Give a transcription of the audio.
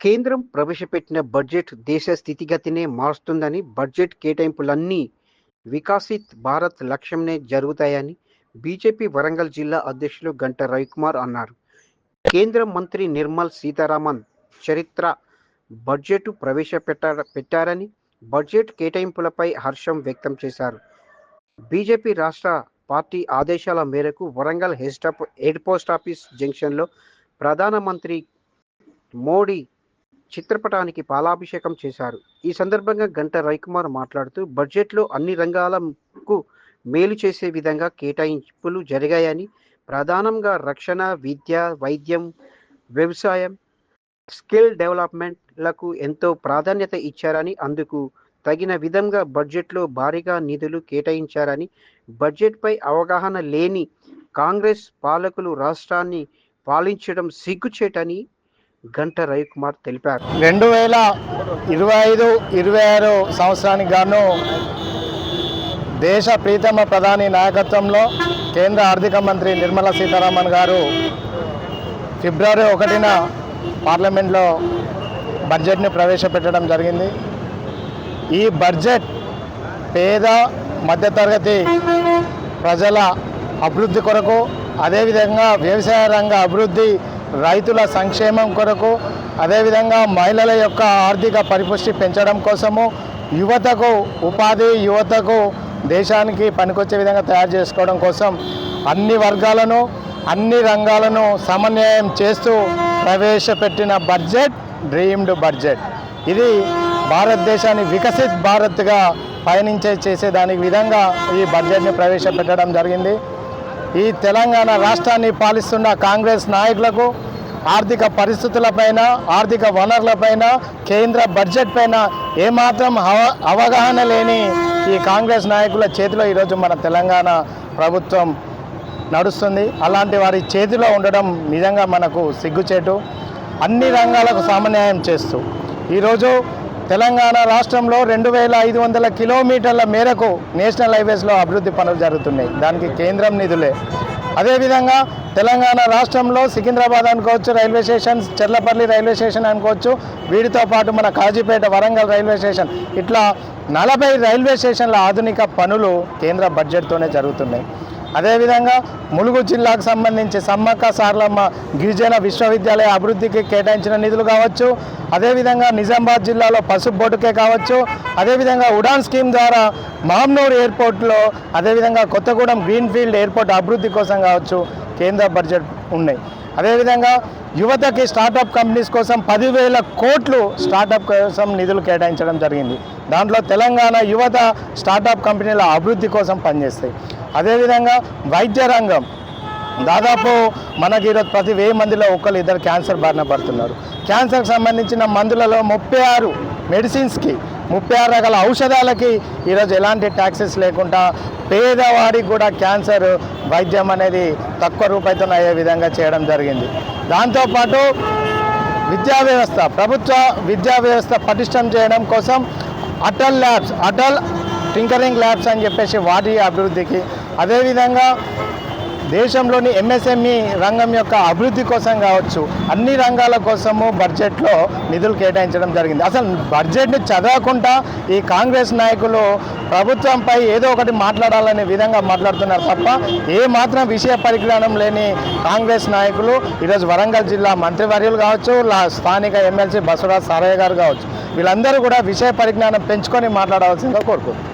కేంద్రం ప్రవేశపెట్టిన బడ్జెట్ దేశ స్థితిగతినే మారుస్తుందని బడ్జెట్ కేటాయింపులన్నీ వికాసిత్ భారత్ లక్ష్యంనే జరుగుతాయని బీజేపీ వరంగల్ జిల్లా అధ్యక్షులు గంట రవికుమార్ అన్నారు. కేంద్ర మంత్రి నిర్మల్ సీతారామన్ చరిత్ర బడ్జెట్ ప్రవేశపెట్ట పెట్టారని బడ్జెట్ కేటాయింపులపై హర్షం వ్యక్తం చేశారు. బీజేపీ రాష్ట్ర పార్టీ ఆదేశాల మేరకు వరంగల్ హెడ్ పోస్ట్ ఆఫీస్ జంక్షన్లో ప్రధానమంత్రి మోడీ చిత్రపటానికి పాలాభిషేకం చేశారు. ఈ సందర్భంగా గంట రవికుమార్ మాట్లాడుతూ బడ్జెట్లో అన్ని రంగాలకు మేలు చేసే విధంగా కేటాయింపులు జరిగాయని ప్రధానంగా రక్షణ విద్య వైద్యం వ్యవసాయం స్కిల్ డెవలప్మెంట్లకు ఎంతో ప్రాధాన్యత ఇచ్చారని అందుకు తగిన విధంగా బడ్జెట్లో భారీగా నిధులు కేటాయించారని బడ్జెట్పై అవగాహన లేని కాంగ్రెస్ పాలకులు రాష్ట్రాన్ని పాలించడం సిగ్గుచేటని గంట రవికుమార్ తెలిపారు. రెండు వేల ఇరవై ఐదు ఇరవై ఆరు సంవత్సరానికి గాను దేశ ప్రీతమ ప్రధాని నాయకత్వంలో కేంద్ర ఆర్థిక మంత్రి నిర్మలా సీతారామన్ గారు ఫిబ్రవరి ఒకటిన పార్లమెంట్లో బడ్జెట్ని ప్రవేశపెట్టడం జరిగింది. ఈ బడ్జెట్ పేద మధ్యతరగతి ప్రజల అభివృద్ధి కొరకు అదేవిధంగా వ్యవసాయ రంగ అభివృద్ధి రైతుల సంక్షేమం కొరకు అదేవిధంగా మహిళల యొక్క ఆర్థిక పరిపుష్టి పెంచడం కోసము యువతకు ఉపాధి యువతకు దేశానికి పనికొచ్చే విధంగా తయారు చేసుకోవడం కోసం అన్ని వర్గాలను అన్ని రంగాలను సమన్వయం చేస్తూ ప్రవేశపెట్టిన బడ్జెట్ డ్రీమ్డ్ బడ్జెట్. ఇది భారతదేశాన్ని వికసిత్ భారత్గా పయనించే చేసేదానికి విధంగా ఈ బడ్జెట్ని ప్రవేశపెట్టడం జరిగింది. ఈ తెలంగాణ రాష్ట్రాన్ని పాలిస్తున్న కాంగ్రెస్ నాయకులకు ఆర్థిక పరిస్థితులపైన ఆర్థిక వనరులపైన కేంద్ర బడ్జెట్ పైన ఏమాత్రం అవ అవగాహన లేని ఈ కాంగ్రెస్ నాయకుల చేతిలో ఈరోజు మన తెలంగాణ ప్రభుత్వం నడుస్తుంది. అలాంటి వారి చేతిలో ఉండడం నిజంగా మనకు సిగ్గుచేటు. అన్ని రంగాలకు సమన్వయం చేస్తూ. ఈరోజు తెలంగాణ రాష్ట్రంలో రెండు వేల ఐదు వందల కిలోమీటర్ల మేరకు నేషనల్ హైవేస్లో అభివృద్ధి పనులు జరుగుతున్నాయి. దానికి కేంద్రం నిధులే. అదేవిధంగా తెలంగాణ రాష్ట్రంలో సికింద్రాబాద్ అనుకోవచ్చు railway station Cherlapalli railway station అనుకోవచ్చు వీటితో పాటు మన కాజీపేట వరంగల్ రైల్వే స్టేషన్. ఇట్లా నలభై రైల్వే స్టేషన్ల ఆధునిక పనులు కేంద్ర బడ్జెట్తోనే జరుగుతున్నాయి. అదేవిధంగా ములుగు జిల్లాకు సంబంధించి సమ్మక్క సార్లమ్మ గిరిజన విశ్వవిద్యాలయ అభివృద్ధికి కేటాయించిన నిధులు కావచ్చు. అదేవిధంగా నిజామాబాద్ జిల్లాలో పసుపు బోటుకే కావచ్చు. అదేవిధంగా ఉడాన్ స్కీమ్ ద్వారా మామ్నూరు ఎయిర్పోర్ట్లో అదేవిధంగా కొత్తగూడెం గ్రీన్ఫీల్డ్ ఎయిర్పోర్ట్ అభివృద్ధి కోసం కావచ్చు కేంద్ర బడ్జెట్ ఉన్నాయి. అదేవిధంగా యువతకి స్టార్టప్ కంపెనీస్ కోసం పదివేల కోట్లు స్టార్టప్ కోసం నిధులు కేటాయించడం జరిగింది. దాంట్లో తెలంగాణ యువత స్టార్టప్ కంపెనీల అభివృద్ధి కోసం పనిచేస్తాయి. అదేవిధంగా వైద్య రంగం. దాదాపు మనకి ఈరోజు ప్రతి వెయ్యి మందిలో ఒకళ్ళు ఇద్దరు క్యాన్సర్ బారిన పడుతున్నారు. క్యాన్సర్కి సంబంధించిన మందులలో ముప్పై ఆరు మెడిసిన్స్కి ముప్పై ఆరు రకాల ఔషధాలకి ఈరోజు ఎలాంటి ట్యాక్సెస్ లేకుండా పేదవాడికి కూడా క్యాన్సర్ వైద్యం అనేది తక్కువ రూపాయితో అయ్యే విధంగా చేయడం జరిగింది. దాంతోపాటు విద్యా వ్యవస్థ ప్రభుత్వ విద్యా వ్యవస్థ పటిష్టం చేయడం కోసం Atal labs Atal tinkering labs అని చెప్పేసి వాటి అభివృద్ధికి అదేవిధంగా దేశంలోని ఎంఎస్ఎంఈ రంగం యొక్క అభివృద్ధి కోసం కావచ్చు అన్ని రంగాల కోసము బడ్జెట్లో నిధులు కేటాయించడం జరిగింది. అసలు బడ్జెట్ని చదవకుండా ఈ కాంగ్రెస్ నాయకులు ప్రభుత్వంపై ఏదో ఒకటి మాట్లాడాలనే విధంగా మాట్లాడుతున్నారు తప్ప ఏ మాత్రం విషయ పరిజ్ఞానం లేని కాంగ్రెస్ నాయకులు ఈరోజు వరంగల్ జిల్లా మంత్రివర్యులు కావచ్చు లా స్థానిక ఎమ్మెల్సీ బసవరాజ్ సారయ్య గారు కావచ్చు వీళ్ళందరూ కూడా విషయ పరిజ్ఞానం పెంచుకొని మాట్లాడవలసిందిగా కోరుకుంటున్నారు.